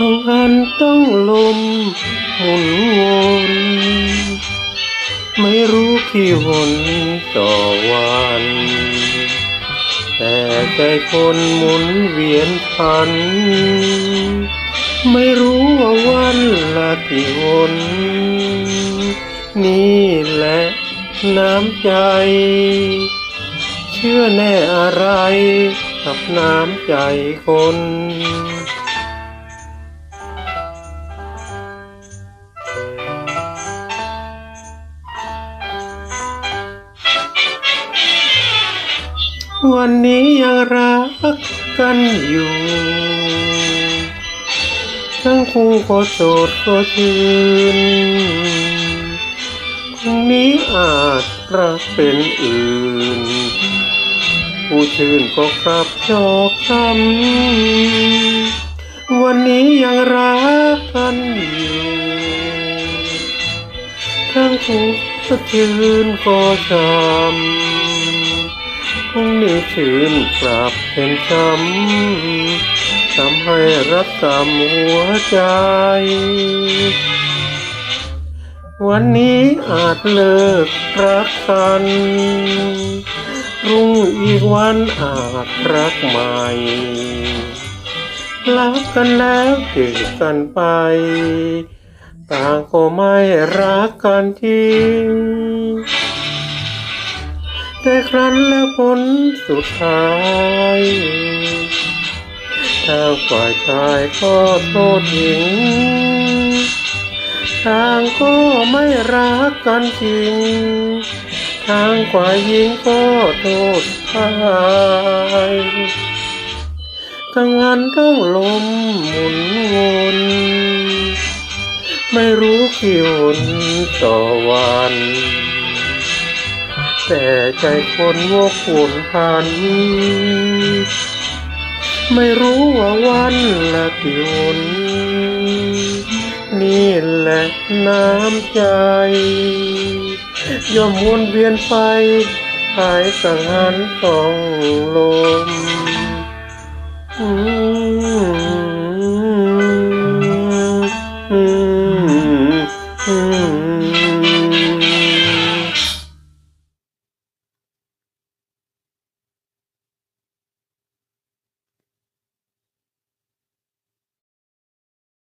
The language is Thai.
ต้องอันต้องลมหมุนวนไม่รู้กี่หนต่อวัน แต่ใจคนหมุนเวียนพัน ไม่รู้ว่าวันละกี่หนนี่แหละน้ำใจ เชื่อแน่อะไรกับน้ำใจคน วันนี้ยังรักกันอยู่ ทั้งคู่ก็โสดก็ชื่นพรุ่งนี้อาจรักเป็นอื่น ผู้ชื่นก็กลับชอกช้ำวันนี้ยังรักกันอยู่ ทั้งคู่ก็ชื่นก็ช้ำ พรุ่งนี้ชื่นกลับเป็นช้ำทำให้รักกำหัวใจ วันนี้อาจเลิกรักกันรุ่งอีกวันอาจรักใหม่รักกันแล้วจืดกันไป ต่างก็ไม่รักกันจริง แต่ครั้นแล้วผลสุดท้ายทางฝ่ายชายก็โทษหญิง ทางก็ไม่รักกันจริง ทางฝ่ายหญิงก็โทษชายทั้งงานต้องลมหมุนวนไม่รู้กี่หนต่อวัน แต่ใจคนวกวนพัน ไม่รู้ว่าวันละกี่หนนี่แหละน้ำใจย่อมวนเวียนไป หายสังหันต้องลมอืม